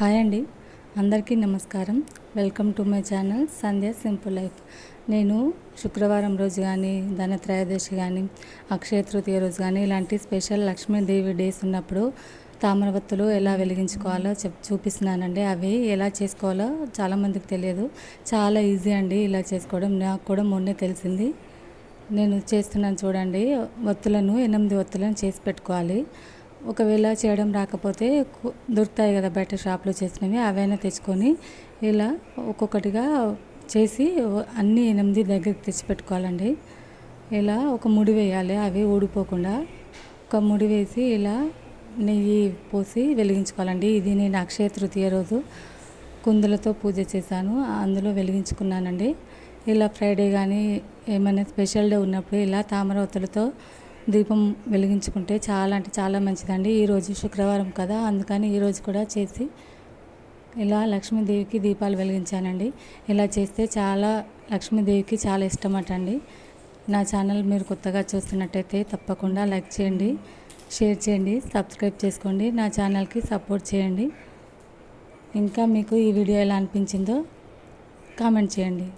Hi అండి. అందరికీ నమస్కారం. Welcome to my channel Sandhya simple life. నేను శుక్రవారం రోజు కానీ ధనత్రయోదశి కానీ అక్షయ తృతీయ రోజు కానీ ఇలాంటి స్పెషల్ లక్ష్మీదేవి డేస్ ఉన్నప్పుడు తామరవత్తులు ఎలా వెలిగించుకోవాలో చెప్ చూపిస్తున్నానండి. అవి ఎలా చేసుకోవాలో చాలామందికి తెలియదు. చాలా ఈజీ అండి ఇలా చేసుకోవడం. నాకు కూడా మొన్నే తెలిసింది. నేను చేస్తున్నాను చూడండి. ఒత్తులను ఎనిమిది ఒత్తులను చేసి పెట్టుకోవాలి. ఒకవేళ చేయడం రాకపోతే దొరుకుతాయి కదా బయట షాప్లో చేసినవి అవైనా తెచ్చుకొని ఇలా ఒక్కొక్కటిగా చేసి అన్నీ ఎనిమిది దగ్గరికి తెచ్చి పెట్టుకోవాలండి. ఇలా ఒక ముడి వేయాలి అవి ఊడిపోకుండా ఒక ముడి వేసి ఇలా నెయ్యి పోసి వెలిగించుకోవాలండి. ఇది నేను అక్షయ తృతీయ రోజు కుందులతో పూజ చేశాను అందులో వెలిగించుకున్నానండి. ఇలా ఫ్రైడే కానీ ఏమైనా స్పెషల్ డే ఉన్నప్పుడు ఇలా తామరవతులతో దీపం వెలిగించుకుంటే చాలా అంటే చాలా మంచిదండి. ఈరోజు శుక్రవారం కదా అందుకని ఈరోజు కూడా చేసి ఇలా లక్ష్మీదేవికి దీపాలు వెలిగించానండి. ఇలా చేస్తే చాలా లక్ష్మీదేవికి చాలా ఇష్టమట అండి నా ఛానల్ మీరు కొత్తగా చూస్తున్నట్టయితే తప్పకుండా లైక్ చేయండి షేర్ చేయండి సబ్స్క్రైబ్ చేసుకోండి నా ఛానల్కి సపోర్ట్ చేయండి. ఇంకా మీకు ఈ వీడియో ఎలా అనిపించిందో కామెంట్ చేయండి.